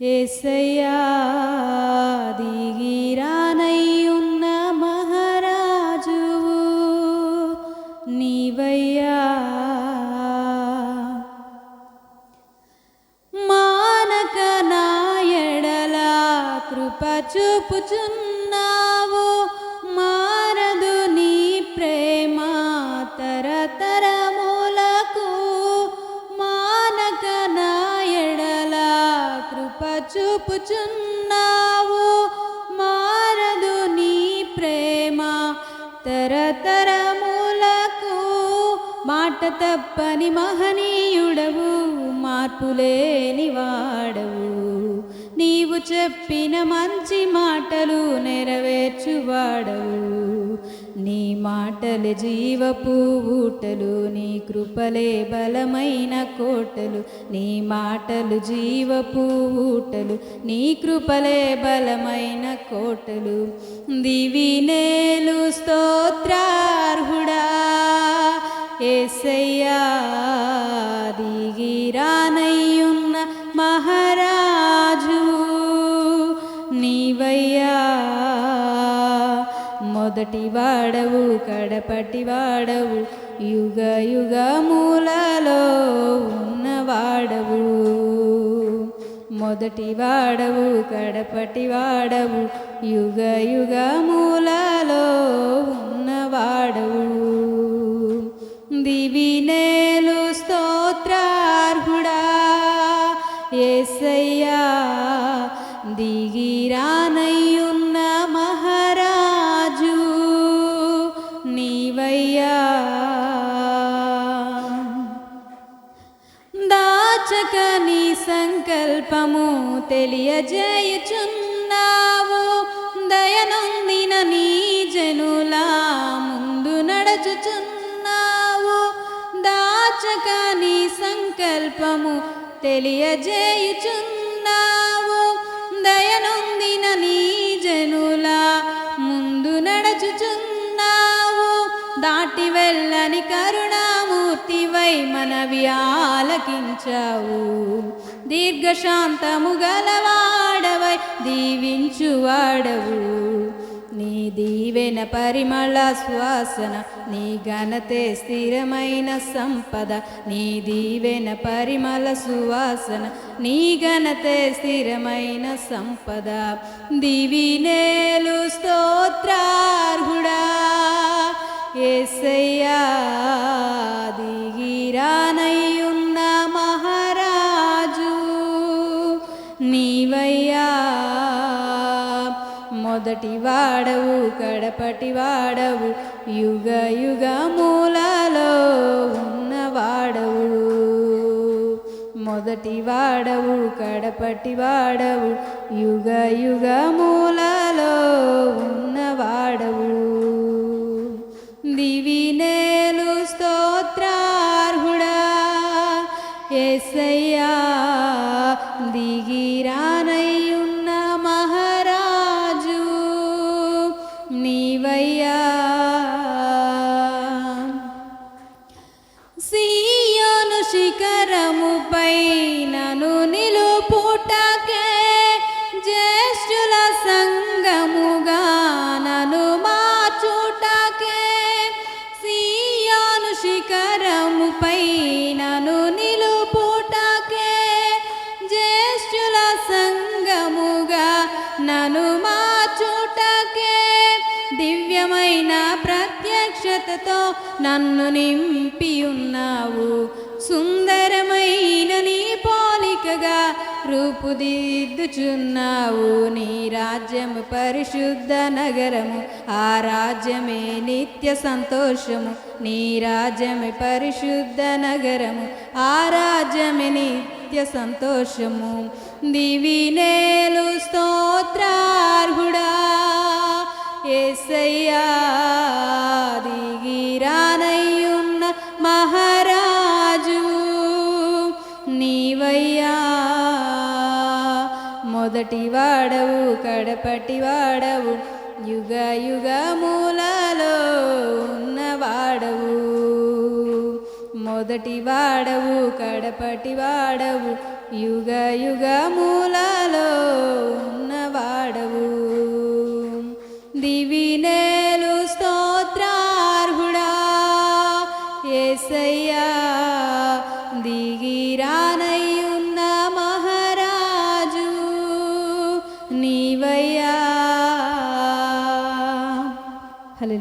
ఏసయ్యా దిగిరానయ్యున్న మహారాజు నీవయ్యా. మానక నాయడలా కృప చూపుచున్న చూపుచున్నావు మారదు నీ ప్రేమ. తరతరములకు మాట తప్పని మహనీయుడవు. మార్పులేని వాడవు నీవు చెప్పిన మంచి మాటలు నెరవేర్చువాడవు. నీ మాటలు జీవపు ఊటలు నీ కృపలే బలమైన కోటలు నీ మాటలు జీవ ఊటలు నీ కృపలే బలమైన కోటలు. దివినేలు స్తోత్రార్హుడా ఏసయ్యా దిగిరానయ్యున్న మహా మొదటి వాడవు కడపటి వాడవు యుగ యుగ మూలలో ఉన్నవాడవు మొదటి వాడవు కడపటి వాడవు యుగ యుగ మూలలో ఉన్నవాడవు దివినేలు స్తోత్రార్హుడా ఏసయ్యా దిగిరానయ్యు సంకల్పము తెలియజేయుచున్నావు. దయనొందిన నీ జనులా ముందు నడచుచున్నావు. దాచక నీ సంకల్పము తెలియజేయుచున్నావు. దయనొందిన నీ జనులా ముందు నడచుచున్నావు. దాటి వెళ్ళని కరుణ మనవి ఆలకించావు. దీర్ఘశాంతము గలవాడవై దీవించువాడవు నీ దీవెన పరిమళ శ్వాసన నీ ఘనతే స్థిరమైన సంపద నీ దీవెన పరిమళ సువాసన నీ ఘనతే స్థిరమైన సంపద. దివినేలు స్తోత్రార్హుడా ఏసయ్యా దిగిరానయ్యున్న మహారాజు నీవయ్యా. మొదటి వాడవు కడపటి వాడవు యుగ యుగ మూలలో ఉన్నవాడవు. మొదటి వాడవు కడపటి వాడవు యుగ యుగ మూలలో ఉన్నవాడవు. ఏసయ్యా దిగిరా నను మార్చుటకే దివ్యమైన ప్రత్యక్షతతో నన్ను నింపి ఉన్నావు సుందరమైన నీ పోలికగా రూపుదిద్దుచున్నావు. నీ రాజ్యము పరిశుద్ధ నగరము ఆ రాజ్యమే నిత్య సంతోషము. నీ రాజ్యమే పరిశుద్ధ నగరము ఆ రాజ్యమే నిత్య సంతోషము. దివి నేలు స్తోత్రార్హుడా ఏసయ్యా దిగిరానయ్యున్న మహా మొదటి వాడవు కడపటి వాడవు యుగ యుగ మూలలో ఉన్నవాడవు మొదటి వాడవు కడపటి వాడవు యుగ యుగ మూలలో ఉన్నవాడవు దివినేలు స్తోత్రార్హుడా ఏసయ్యా దిగిరానయ్య. హలో